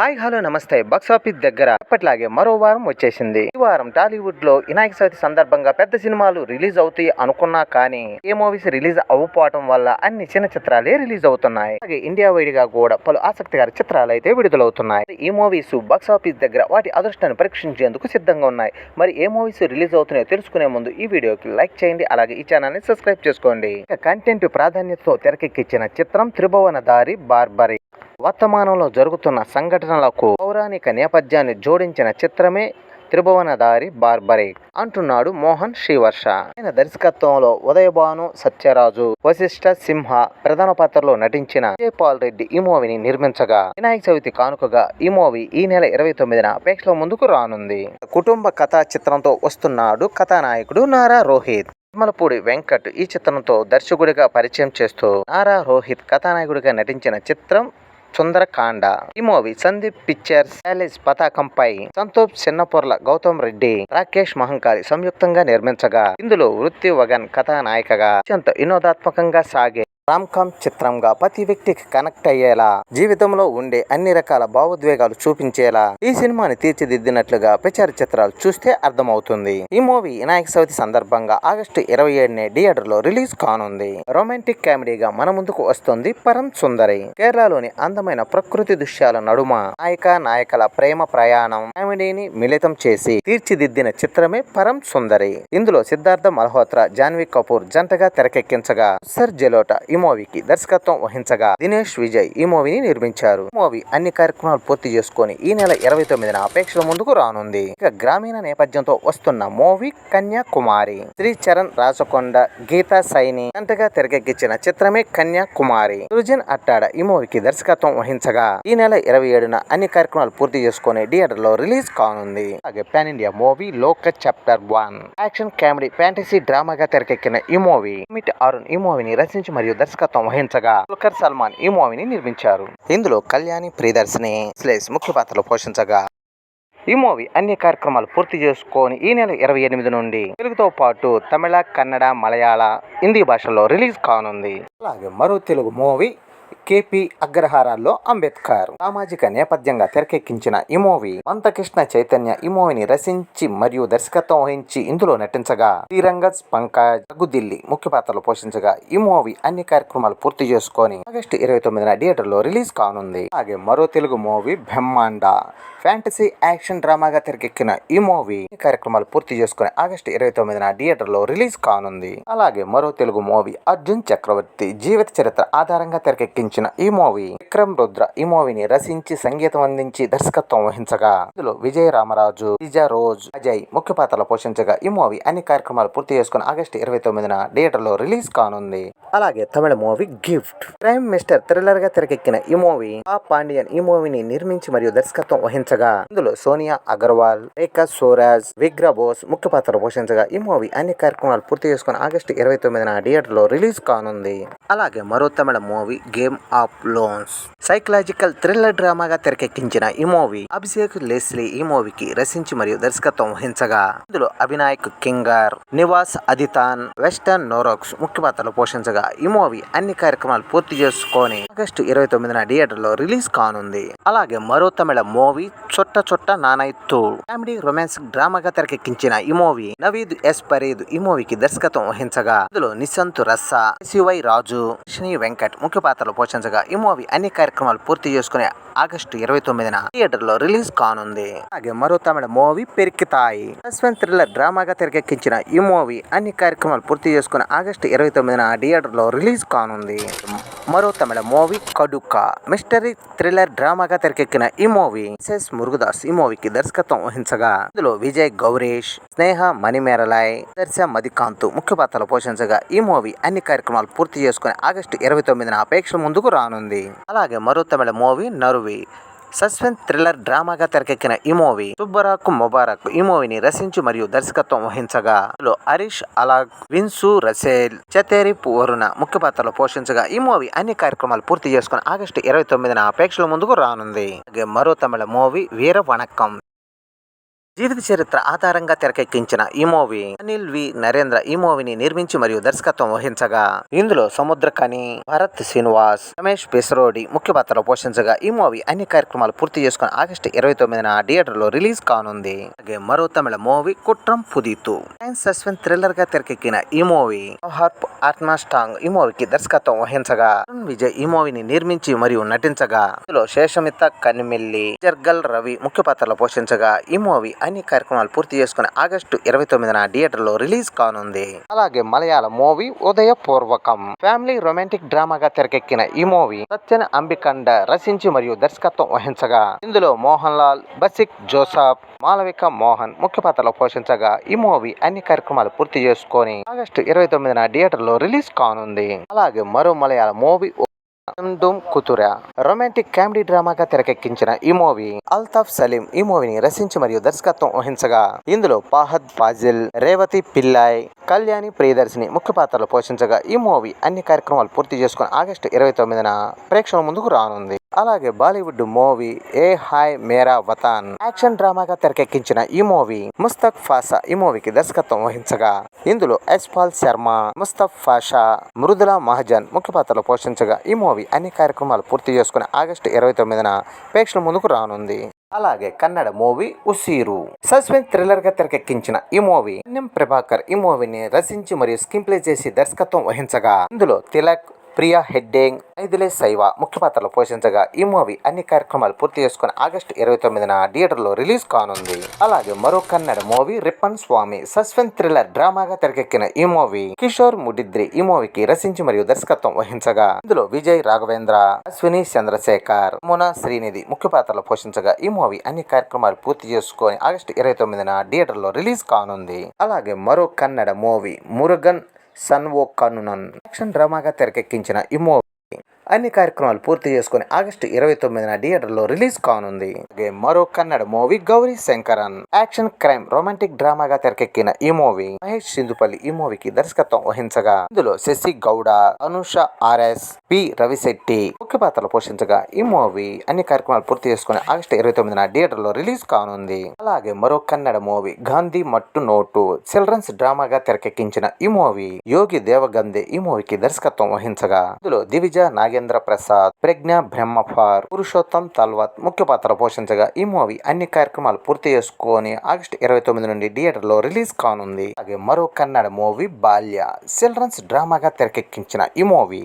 Hi hello నమస్తే. Box office దగ్గర అప్పట్లాగే మరో వారం వచ్చేసింది. ఈ వారం టాలీవుడ్లో వినాయక చవితి సందర్భంగా పెద్ద సినిమాలు రిలీజ్ అవుతాయి అనుకున్నా కానీ ఏ మూవీస్ రిలీజ్ అవ్వకపోవటం వల్ల అన్ని చిన్న చిత్రాలే రిలీజ్ అవుతున్నాయి. అలాగే ఇండియా వైడ్గా కూడా పలు ఆసక్తికర చిత్రాలు అయితే విడుదలవుతున్నాయి ఈ మూవీస్ బాక్స్ ఆఫీస్ దగ్గర వాటి అదృష్టాన్ని పరీక్షించేందుకు సిద్ధంగా ఉన్నాయి. మరి ఏ మూవీస్ రిలీజ్ అవుతున్నాయో తెలుసుకునే ముందు ఈ వీడియోకి లైక్ చేయండి. అలాగే ఈ ఛానల్ని సబ్స్క్రైబ్ చేసుకోండి. కంటెంట్ ప్రాధాన్యతతో తెరకెక్కించిన చిత్రం త్రిభువన దారి బార్బరి. వర్తమానంలో జరుగుతున్న సంఘటనలకు పౌరాణిక నేపథ్యాన్ని జోడించిన చిత్రమే త్రిభువనదారి బార్బరే అంటున్నాడు మోహన్ శ్రీవర్ష. ఆయన దర్శకత్వంలో ఉదయభాను సత్యరాజు వశిష్ఠ సింహ ప్రధాన పాత్రలో నటించిన విజయపాల్ రెడ్డి ఈ మూవీని నిర్మించగా వినాయక చవితి కానుకగా ఈ మూవీ ఈ నెల ఇరవై తొమ్మిదిన ప్రేక్షకుల ముందుకు రానుంది. కుటుంబ కథా చిత్రంతో వస్తున్నాడు కథానాయకుడు నారా రోహిత్. తిరుమలపూడి వెంకట్ ఈ చిత్రంతో దర్శకుడిగా పరిచయం చేస్తూ నారా రోహిత్ కథానాయకుడిగా నటించిన చిత్రం సుందరకాండ. ఈ మూవీ సందీప్ పిక్చర్స్ ప్యాలెస్ పతాకంపై సంతోష్ చిన్నపొర్ల గౌతమ్ రెడ్డి రాకేష్ మహంకారి సంయుక్తంగా నిర్మించగా ఇందులో వృత్తి వగన్ కథానాయికగా అత్యంత వినోదాత్మకంగా సాగే రామ్కామ్ చిత్రంగా ప్రతి వ్యక్తికి కనెక్ట్ అయ్యేలా జీవితంలో ఉండే అన్ని రకాల భావోద్వేగాలు చూపించేలా ఈ సినిమాని తీర్చిదిద్దినట్లుగా ప్రచార చిత్రాలు చూస్తే అర్థమవుతుంది. ఈ మూవీ వినాయక చవితి సందర్భంగా ఆగస్టు ఇరవై ఏడునే థియేటర్లో రిలీజ్ కానుంది. రొమాంటిక్ కామెడీగా మన ముందుకు వస్తుంది పరం సుందరి. కేరళలోని అందమైన ప్రకృతి దృశ్యాల నడుమ నాయక నాయకల ప్రేమ ప్రయాణం కామెడీని మిళితం చేసి తీర్చిదిద్దిన చిత్రమే పరం సుందరి. ఇందులో సిద్ధార్థ మల్హోత్రా జాన్వీ కపూర్ జంటగా తెరకెక్కించగా సర్ జెలోటా ఈ మూవీకి దర్శకత్వం వహించగా దినేష్ విజయ్ ఈ మూవీని నిర్మించారు. మూవీ అన్ని కార్యక్రమాలు పూర్తి చేసుకొని ఈ నెల ఇరవై తొమ్మిదిన అపేక్షల ముందుకు రానుంది. ఇక గ్రామీణ నేపథ్యంతో వస్తున్న మూవీ కన్యాకుమారి. శ్రీ చరణ్ రాచకొండ గీతా సైని అంతగా తెరకెక్కించిన చిత్రమే కన్యాకుమారి. సృజన్ అట్టాడ ఈ మూవీకి దర్శకత్వం వహించగా ఈ నెల ఇరవై ఏడున అన్ని కార్యక్రమాలు పూర్తి చేసుకొని థియేటర్లో రిలీజ్ కానుంది. అలాగే pan India movie Loka chapter one. Action comedy fantasy డ్రామాగా తెరకెక్కిన ఈ మూవీ. మిట్ అరుణ్ ఈ మూవీని రచించి మరియు దర్శకత్వం వహించగా దుల్కర్ సల్మాన్ ఈ మూవీని నిర్మించారు. ఇందులో కళ్యాణి ప్రియదర్శిని స్లేస్ ముఖ్య పాత్రలు పోషించగా ఈ మూవీ అన్ని కార్యక్రమాలు పూర్తి చేసుకొని ఈ నెల ఇరవై ఎనిమిది నుండి తెలుగుతో పాటు తమిళ కన్నడ మలయాళ హిందీ భాషల్లో రిలీజ్ కానుంది. అలాగే మరో తెలుగు మూవీ కేపీ అగ్రహారాల్లో అంబేద్కర్. సామాజిక నేపథ్యంగా తెరకెక్కించిన ఈ మూవీ మంతకృష్ణ చైతన్య ఈ మూవీని రచించి మరియు దర్శకత్వం వహించి ఇందులో నటించగా శ్రీరంగజ్ పంకజ్ రఘుదిల్లి ముఖ్య పాత్రలు పోషించగా ఈ మూవీ అన్ని కార్యక్రమాలు పూర్తి చేసుకొని ఆగస్టు ఇరవై తొమ్మిదిన థియేటర్లో రిలీజ్ కానుంది. అలాగే మరో Telugu movie Brahmanda fantasy action డ్రామాగా తెరకెక్కిన ఈ మూవీ కార్యక్రమాలు పూర్తి చేసుకుని ఆగస్టు ఇరవై తొమ్మిదిన థియేటర్లో రిలీజ్ కానుంది. అలాగే మరో తెలుగు మూవీ అర్జున్ చక్రవర్తి జీవిత చరిత్ర ఆధారంగా తెరకెక్కించి తెరకెక్కించిన ఈ మూవీ విక్రమ్ రుద్ర ఈ మూవీని రచించి సంగీతం అందించి దర్శకత్వం వహించగా ఇందులో విజయ రామరాజు విజయ రోజ్ అజయ్ ముఖ్య పాత్రలు పోషించగా ఈ మూవీ అన్ని కార్యక్రమాలు పూర్తి చేసుకుని ఆగస్టు ఇరవై తొమ్మిదిన థియేటర్లో రిలీజ్ కానుంది. అలాగే Tamil movie gift. Crime mystery థ్రిల్లర్గా తెరకెక్కిన ఈ మూవీ ఆ పాండియన్ ఈ మూవీని నిర్మించి మరియు దర్శకత్వం వహించగా ఇందులో సోనియా అగర్వాల్ రేఖా సోరాజ్ విగ్రా బోస్ ముఖ్య పాత్ర పోషించగా ఈ మూవీ అన్ని కార్యక్రమాలు పూర్తి చేసుకుని ఆగస్టు ఇరవై తొమ్మిదిన థియేటర్లో రిలీజ్ కానుంది. అలాగే మరో Tamil movie game of loans psychological thriller డ్రామాగా తెరకెక్కించిన ఈ మూవీ అభిషేక్ లెస్లీ ఈ మూవీకి రచించి మరియు దర్శకత్వం వహించగా ఇందులో అభినాయక్ కింగర్ నివాస్ అదితాన్ వెస్టర్న్ నోరోక్స్ ముఖ్య పాత్రలు పోషించగా ఈ మూవీ అన్ని కార్యక్రమాలు పూర్తి చేసుకొని ఆగస్టు ఇరవై తొమ్మిదిన థియేటర్లో రిలీజ్ కానుంది. అలాగే మరో Tamil movie Chotta Chotta Nanaithu comedy romance డ్రామాగా తెరకెక్కించిన ఈ మూవీ నవీద్ ఎస్ పరేద్ ఈ మూవీకి దర్శకత్వం వహించగా ఇందులో నిశంతు రస్సా సివై రాజు శ్రీ వెంకట్ ముఖ్య పాత్రలు ఆలోచించగా ఈ మూవీ అన్ని కార్యక్రమాలు పూర్తి చేసుకునే ఆగస్టు ఇరవై తొమ్మిదిన థియేటర్లో రిలీజ్ కానుంది. అలాగే మరో తమిళ మూవీ పెరికితాయి. సస్పెన్స్ థ్రిల్లర్ డ్రామాగా తెరకెక్కించిన ఈ మూవీ అన్ని కార్యక్రమాలు పూర్తి చేసుకుని ఆగస్టు ఇరవై తొమ్మిదిన థియేటర్లో రిలీజ్ కానుంది. మరో Tamil movie Kadukka. Mystery thriller డ్రామాగా తెరకెక్కిన ఈ మూవీ ఎస్ఎస్ మురుగదాస్ ఈ మూవీకి దర్శకత్వం వహించగా ఇందులో విజయ్ గౌరీష్ స్నేహ మణిమేరలాయ్ దర్శ మదికాంత్ ముఖ్య పాత్రలు పోషించగా ఈ మూవీ అన్ని కార్యక్రమాలు పూర్తి చేసుకుని ఆగస్టు ఇరవై తొమ్మిదిన అపేక్ష ముందుకు రానుంది. అలాగే మరో Tamil movie Naruvi suspense thriller డ్రామాగా తెరకెక్కిన ఈ మూవీ సుబ్బరాక్ ముబారక్ ఈ మూవీని రచించి మరియు దర్శకత్వం వహించగా హరీష్ అలాగ్ విన్సు రసేల్ చతేరి వరుణ ముఖ్య పాత్రలు పోషించగా ఈ మూవీ అన్ని కార్యక్రమాలు పూర్తి చేసుకుని ఆగస్టు ఇరవై తొమ్మిదిన అపేక్షల ముందుకు రానుంది. అలాగే మరో తమిళ మూవీ వీర వణక్కం. జీవిత చరిత్ర ఆధారంగా తెరకెక్కించిన ఈ మూవీ అనిల్ వి. నరేంద్ర ఈ మూవీని నిర్మించి మరియు దర్శకత్వం వహించగా ఇందులో సముద్రకని భరత్ శ్రీనివాస్ రమేష్ పెసరోడి ముఖ్య పాత్రలో పోషించగా ఈ మూవీ అన్ని కార్యక్రమాలు పూర్తి చేసుకుని ఆగస్టు ఇరవై తొమ్మిదిన థియేటర్లో రిలీజ్ కానుంది. అలాగే మరో Tamil movie Kuttram Puthithu. Science suspense థ్రిల్లర్గా తెరకెక్కిన ఈ మూవీ హార్ప్ ఆత్మాస్టాంగ్ ఈ మూవీకి దర్శకత్వం వహించగా అరుణ్ విజయ్ ఈ మూవీని నిర్మించి మరియు నటించగా ఇందులో శేషమిత కనిమిల్లి జర్గల్ రవి ముఖ్య పాత్రలో పోషించగా ఈ మూవీ అన్ని కార్యక్రమాలు పూర్తి చేసుకుని ఆగస్టు ఇరవై తొమ్మిదిన థియేటర్లో రిలీజ్ కానుంది. అలాగే Malayalam movie Udaya Poorvakam family romantic డ్రామాగా తెరకెక్కిన ఈ మూవీ సత్యన అంబికండ రచించి మరియు దర్శకత్వం వహించగా. ఇందులో మోహన్ లాల్ బసిక్ జోసఫ్ మాలవిక మోహన్ ముఖ్య పాత్రలో పోషించగా ఈ మూవీ అన్ని కార్యక్రమాలు పూర్తి చేసుకొని ఆగస్టు ఇరవై తొమ్మిదిన థియేటర్లో రిలీజ్ కానుంది. అలాగే మరో మలయాళ మూవీ కుతురా. రొమాంటిక్ కామెడీ డ్రామాగా తెరకెక్కించిన ఈ మూవీ అల్తాఫ్ సలీం ఈ మూవీని రచించి మరియు దర్శకత్వం వహించగా ఇందులో పాహద్ ఫాజిల్ రేవతి పిల్లాయ్ కళ్యాణి ప్రియదర్శిని ముఖ్య పాత్రలు పోషించగా ఈ మూవీ అన్ని కార్యక్రమాలు పూర్తి చేసుకుని ఆగస్టు ఇరవై తొమ్మిదిన ప్రేక్షకుల ముందుకు రానుంది. అలాగే బాలీవుడ్ మూవీ ఏ హాయ్ మేరా వతాన్ యాక్షన్ డ్రామాగా తెరకెక్కించిన ఈ మూవీ ముస్తక్ ఫాసా ఈ మూవీకి దర్శకత్వం వహించగా ఇందులో యశ్పాల్ శర్మ ముస్తఫ్ ఫాషా మృదులా మహజన్ ముఖ్య పాత్రలు పోషించగా ఈ మూవీ అన్ని కార్యక్రమాలు పూర్తి చేసుకుని ఆగస్టు ఇరవై తొమ్మిదిన ప్రేక్షకుల ముందుకు రానుంది. అలాగే కన్నడ మూవీ ఉసీరు. సస్పెన్స్ థ్రిల్లర్గా తెరకెక్కించిన ఈ మూవీ ఎన్ఎం ప్రభాకర్ ఈ మూవీని రచించి మరియు స్క్రీన్ ప్లే చేసి దర్శకత్వం వహించగా ఇందులో తిలక్ ప్రియా హెడ్డేంగ్ ఐదులే సైవ ముఖ్య పాత్రలు పోషించగా ఈ మూవీ అన్ని కార్యక్రమాలు పూర్తి చేసుకుని ఆగస్టు ఇరవై తొమ్మిదిన థియేటర్లో రిలీజ్ కానుంది. అలాగే మరో Kannada movie Rippan Swamy suspense thriller డ్రామాగా తెరకెక్కిన ఈ మూవీ కిషోర్ ముడిద్రి ఈ మూవీకి రచించి మరియు దర్శకత్వం వహించగా ఇందులో విజయ్ రాఘవేంద్ర అశ్విని చంద్రశేఖర్ మునా శ్రీనిధి ముఖ్య పాత్రలు పోషించగా ఈ మూవీ అన్ని కార్యక్రమాలు పూర్తి చేసుకొని ఆగస్టు ఇరవై తొమ్మిదిన థియేటర్లో రిలీజ్ కానుంది. అలాగే మరో Kannada movie Murugan son o Kanunan action డ్రామాగా తెరకెక్కించిన ఈ మూవీ అన్ని కార్యక్రమాలు పూర్తి చేసుకుని ఆగస్టు ఇరవై తొమ్మిదిన థియేటర్లో రిలీజ్ కానుంది. అలాగే మరో Kannada movie Gauri Shankaran. Action crime romantic డ్రామాగా తెరకెక్కిన ఈ మూవీ మహేష్ సింధుపల్లి ఈ మూవీకి దర్శకత్వం వహించగా ఇందులో శశి గౌడ అనుష ఆర్ఎస్ పి రవిశెట్టి ముఖ్య పాత్రలు పోషించగా ఈ మూవీ అన్ని కార్యక్రమాలు పూర్తి చేసుకుని ఆగస్టు ఇరవై తొమ్మిదిన థియేటర్లో రిలీజ్ కానుంది. అలాగే మరో కన్నడ మూవీ గాంధీ మట్టు నోటు చిల్డ్రన్స్ డ్రామాగా తెరకెక్కించిన ఈ మూవీ యోగి దేవగందే ఈ మూవీకి దర్శకత్వం వహించగా ఇందులో దివిజ నాగేంద్ర ప్రసాద్ ప్రజ్ఞ బ్రహ్మఫార్ పురుషోత్తం తల్వత్ ముఖ్య పాత్ర పోషించగా ఈ మూవీ అన్ని కార్యక్రమాలు పూర్తి చేసుకొని ఆగస్టు ఇరవై తొమ్మిది నుండి థియేటర్లో రిలీజ్ కానుంది. అలాగే మరో కన్నడ మూవీ బాల్య చిల్డ్రన్స్ డ్రామాగా తెరకెక్కించిన ఈ మూవీ.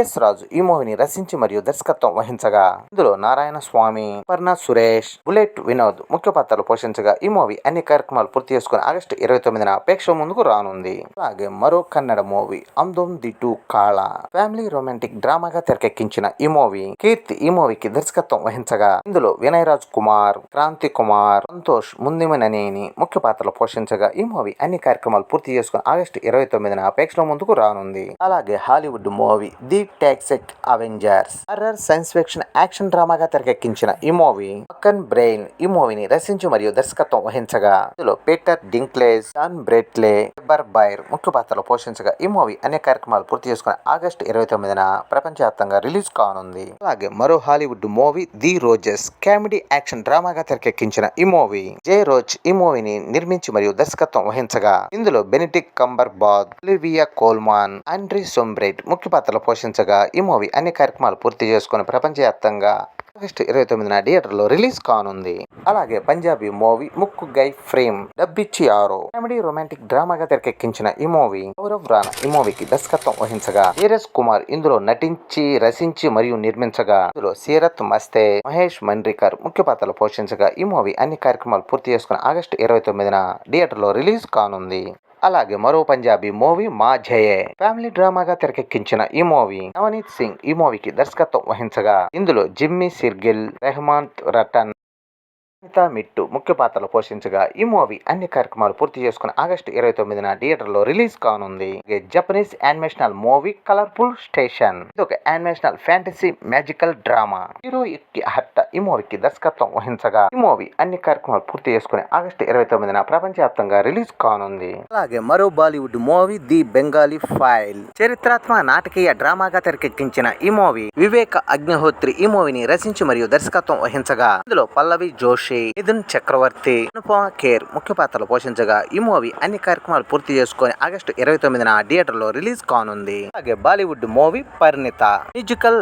ఎస్ రాజు ఈ మూవీని రచించి మరియు దర్శకత్వం వహించగా ఇందులో నారాయణ స్వామి పర్ణ సురేష్ బుల్లెట్ వినోద్ ముఖ్య పాత్రలు పోషించగా ఈ మూవీ అన్ని కార్యక్రమాలు పూర్తి చేసుకుని ఆగస్టు ఇరవై తొమ్మిదిన ప్రేక్ష ముందుకు రానుంది. అలాగే మరో Kannada movie Andam the two Kaala family romantic డ్రామాగా తెరకెక్కించిన ఈ మూవీ కీర్తి ఈ మూవీకి దర్శకత్వం వహించగా ఇందులో వినయ్ రాజ్ కుమార్ క్రాంతి కుమార్ సంతోష్ ముందిమననేని ముఖ్య పాత్రలు పోషించగా ఈ మూవీ అన్ని కార్యక్రమాలు పూర్తి చేసుకుని ఆగస్టు ఇరవై తొమ్మిదిన ప్రేక్షల ముందుకు రానుంది. అలాగే Hollywood movie the toxic avengers. Horror science fiction action డ్రామాగా తెరకెక్కించిన ఈ మూవీ మక్కన్ బ్రెయిన్ ఈ మూవీని రచించి మరియు దర్శకత్వం వహించగా ఇందులో పీటర్ డింక్లేజ్ డాన్ బ్రెట్లే హెబర్ బైర్ ముఖ్య పాత్రలు పోషించగా ఈ మూవీ అనేక కార్యక్రమాలు పూర్తి చేసుకుని ఆగస్టు ఇరవై తొమ్మిదిన ప్రపంచవ్యాప్తంగా రిలీజ్ కానుంది. అలాగే మరో Hollywood movie the roses comedy action డ్రామాగా తెరకెక్కించిన ఈ మూవీ జే రోజ్ ఈ మూవీని నిర్మించి మరియు దర్శకత్వం వహించగా ఇందులో బెనిటిక్ కంబర్ బాద్ ఒలివియా కోల్మాన్ ఆండ్రీ సోంబ్రేట్ ముఖ్య పాత్రలు పోషించగా ఈ మూవీ అన్ని కార్యక్రమాలు పూర్తి చేసుకుని ప్రపంచవ్యాప్తంగా ఆగస్టు ఇరవై తొమ్మిదిన థియేటర్లో రిలీజ్ కానుంది. అలాగే పంజాబీ మూవీ ముక్కు గై ఫ్రేమ్ డబ్బిచ్చి ఆరో కామెడీ రొమాంటిక్ డ్రామాగా తెరకెక్కించిన ఈ మూవీ గౌరవ్ రానా ఈ మూవీకి దర్శకత్వం వహించగా నీరజ్ కుమార్ ఇందులో నటించి రచించి మరియు నిర్మించగా ఇందులో సీరత్ మస్తే మహేష్ మండ్రికర్ ముఖ్య పాత్రలు పోషించగా ఈ మూవీ అన్ని కార్యక్రమాలు పూర్తి చేసుకుని ఆగస్టు ఇరవై తొమ్మిదిన థియేటర్లో రిలీజ్ కానుంది. అలాగే మరో పంజాబీ మూవీ మా జయే. ఫ్యామిలీ డ్రామాగా తెరకెక్కించిన ఈ మూవీ నవనీత్ సింగ్ ఈ మూవీకి దర్శకత్వం వహించగా ఇందులో జిమ్మి సిర్గిల్ రెహమాన్ రటన్ అనితా మిట్టు ముఖ్య పాత్రలు పోషించగా ఈ మూవీ అన్ని కార్యక్రమాలు పూర్తి చేసుకుని ఆగస్టు ఇరవై తొమ్మిదిన థియేటర్లో రిలీజ్ కానుంది. Japanese animational movie colourful station ఇది ఒక animational fantasy magical drama hero Ikki Hatta ఈ మూవీకి దర్శకత్వం వహించగా ఈ మూవీ అన్ని కార్యక్రమాలు పూర్తి చేసుకుని ఆగస్టు ఇరవై తొమ్మిదిన ప్రపంచవ్యాప్తంగా రిలీజ్ కానుంది. అలాగే మరో Bollywood movie the Bengali file. చరిత్రాత్మక నాటకీయ డ్రామాగా తెరకెక్కించిన ఈ మూవీ వివేక అగ్నిహోత్రి ఈ మూవీని రచించి మరియు దర్శకత్వం వహించగా ఇందులో పల్లవి జోషి బాషి మిథున్ చక్రవర్తి అనుపమ కేర్ ముఖ్య పాత్రలు పోషించగా ఈ మూవీ అన్ని కార్యక్రమాలు పూర్తి చేసుకొని ఆగస్టు ఇరవై తొమ్మిదిన థియేటర్లో రిలీజ్ కానుంది. అలాగే Bollywood movie Parineeta. Musical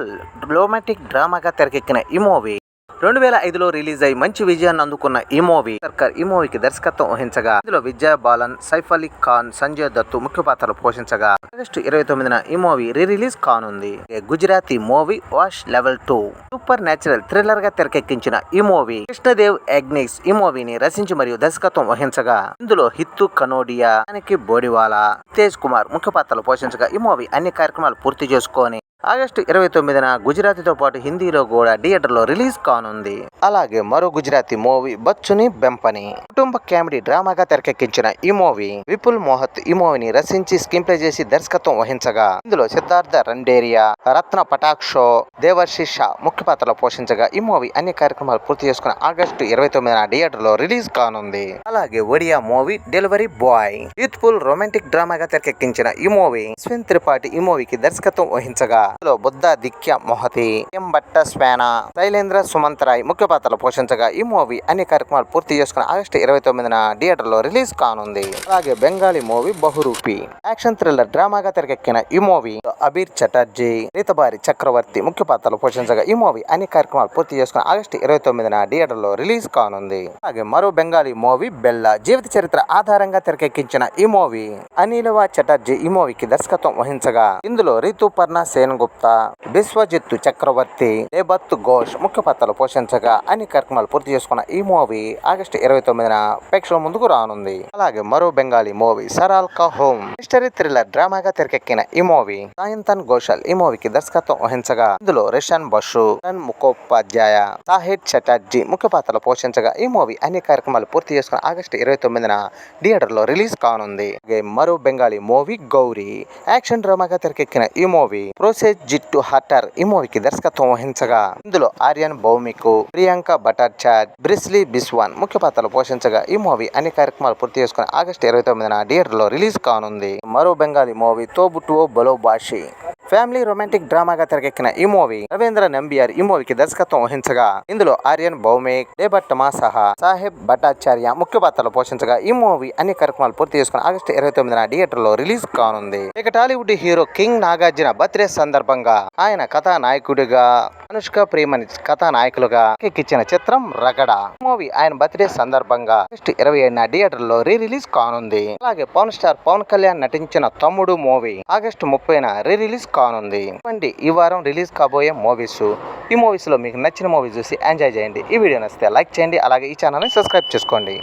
romantic డ్రామాగా తెరకెక్కిన ఈ మూవీ రెండు వేల ఐదులో రిలీజ్ అయి మంచి విజయాన్ని అందుకున్న ఈ మూవీ సర్కార్ ఈ మూవీకి దర్శకత్వం వహించగా ఇందులో విజయ బాలన్ సైఫ్ అలీ ఖాన్ సంజయ్ దత్తు ముఖ్య పాత్రలు పోషించగా ఆగస్టు ఇరవై తొమ్మిదిన ఈ మూవీ రీ రిలీజ్ కానుంది. Gujarati movie Vash level two. Supernatural థ్రిల్లర్గా తెరకెక్కించిన ఈ మూవీ కృష్ణదేవ్ అగ్నిక్స్ ఈ మూవీని రచించి మరియు దర్శకత్వం వహించగా ఇందులో హిత్తు కనోడియా దానికి బోడివాలా తేజ్ కుమార్ ముఖ్య పాత్రలు పోషించగా ఈ మూవీ అన్ని కార్యక్రమాలు పూర్తి చేసుకొని ఆగస్టు ఇరవై తొమ్మిదిన గుజరాతీతో పాటు హిందీలో కూడా థియేటర్లో రిలీజ్ కానుంది. అలాగే మరో గుజరాతీ మూవీ బచ్చుని బెంపని. కుటుంబ కామెడీ డ్రామాగా తెరకెక్కించిన ఈ మూవీ విపుల్ మోహత్ ఈ మూవీని రచించి స్క్రీన్ ప్లే చేసి దర్శకత్వం వహించగా ఇందులో సిద్ధార్థ రండేరియా రత్న పటాక్షో దేవర్షి షా ముఖ్య పాత్రలో పోషించగా ఈ మూవీ అన్ని కార్యక్రమాలు పూర్తి చేసుకుని ఆగస్టు ఇరవై తొమ్మిదిన థియేటర్లో రిలీజ్ కానుంది. అలాగే Odia movie delivery boy. Youthful romantic డ్రామాగా తెరకెక్కించిన ఈ మూవీ అశ్విన్ త్రిపాఠి ఈ మూవీకి దర్శకత్వం వహించగా బుద్ధ దిక్య మొహతి. ఎం భట్ట స్వేన. శైలేంద్ర సుమంత్ రాయ్ ముఖ్య పాత్రలు పోషించగా ఈ మూవీ అన్ని కార్యక్రమాలు పూర్తి చేసుకుని ఆగస్టు ఇరవై తొమ్మిదిన థియేటర్లో రిలీజ్ కానుంది. అలాగే Bengali movie Bahurupi. Action thriller డ్రామాగా తెరకెక్కిన ఈ మూవీ అబీర్ చటర్జీ రీతబారి చక్రవర్తి ముఖ్య పాత్రలు పోషించగా ఈ మూవీ అన్ని కార్యక్రమాలు పూర్తి చేసుకుని ఆగస్టు ఇరవై తొమ్మిదిన థియేటర్లో రిలీజ్ కానుంది. అలాగే మరో బెంగాలీ మూవీ బెల్లా జీవిత చరిత్ర ఆధారంగా తెరకెక్కించిన ఈ మూవీ అనిలవా చటర్జీ ఈ మూవీకి దర్శకత్వం వహించగా ఇందులో రితుపర్ణ సేన్ గుప్తా బిశ్వజిత్ చక్రవర్తి దేబత్ ఘోష్ ముఖ్య పాత్రలు పోషించగా అన్ని కార్యక్రమాలు పూర్తి చేసుకున్న ఈ మూవీ ఆగస్టు ఇరవై తొమ్మిదిన ప్రేక్షకుల ముందుకు రానుంది. అలాగే మరో బెంగాలీ మూవీ సరాల్ కా హోమ్ మిస్టరీ థ్రిల్లర్ డ్రామాగా తెరకెక్కిన ఈ మూవీ సాయంతన్ ఘోషల్ ఈ మూవీకి దర్శకత్వం వహించగా ఇందులో రిషన్ బషు ముఖోపాధ్యాయ సాహిద్ చటర్జీ ముఖ్య పాత్రలు పోషించగా ఈ మూవీ అన్ని కార్యక్రమాలు పూర్తి చేసుకుని ఆగస్టు ఇరవై తొమ్మిదిన థియేటర్లో రిలీజ్ కానుంది. మరో బెంగాలీ మూవీ గౌరీ యాక్షన్ డ్రామాగా తెరకెక్కిన ఈ మూవీ ప్రోసెస్ జిట్టు హట్టర్ ఈ మూవీకి దర్శకత్వం వహించగా ఇందులో ఆర్యన్ భౌమికు ప్రియాంక బటాచార్జ్ బ్రిస్లీ బిస్వాన్ ముఖ్య పాత్రలు పోషించగా ఈ మూవీ అన్ని కార్యక్రమాలు పూర్తి చేసుకుని ఆగస్టు ఇరవై తొమ్మిదిన థియేటర్లో రిలీజ్ కానుంది. మరో బెంగాలీ మూవీ తోబుట్టువో బలో బాషి. ఫ్యామిలీ రొమాంటిక్ డ్రామాగా తెరకెక్కిన ఈ మూవీ రవీంద్ర నంబియార్ ఈ మూవీకి దర్శకత్వం వహించగా ఇందులో ఆర్యన్ భౌమిక్ దేబట్టమా సహా సాహెబ్ భట్టాచార్య ముఖ్య పాత్రలు పోషించగా ఈ మూవీ అన్ని కార్యక్రమాలు పూర్తి చేసుకుని ఆగస్టు ఇరవై తొమ్మిదిన థియేటర్లో రిలీజ్ కానుంది. ఇక Tollywood hero king Nagarjuna birthday సందర్భంగా ఆయన కథానాయకుడిగా అనుష్క ప్రేమని కథానాయకులుగా ఎక్కించిన చిత్రం రగడ. మూవీ ఆయన బర్త్డే సందర్భంగా ఆగస్టు ఇరవై ఏడున థియేటర్లో రీ రిలీజ్ కానుంది. అలాగే పవన్ స్టార్ పవన్ కళ్యాణ్ నటించిన తమ్ముడు మూవీ ఆగస్టు ముప్పైన రీ రిలీజ్ కానుంది. ఇవ్వండి ఈ వారం రిలీజ్ కాబోయే మూవీస్. ఈ మూవీస్లో మీకు నచ్చిన మూవీస్ చూసి ఎంజాయ్ చేయండి. ఈ వీడియో నచ్చితే లైక్ చేయండి. అలాగే ఈ ఛానల్ని సబ్స్క్రైబ్ చేసుకోండి.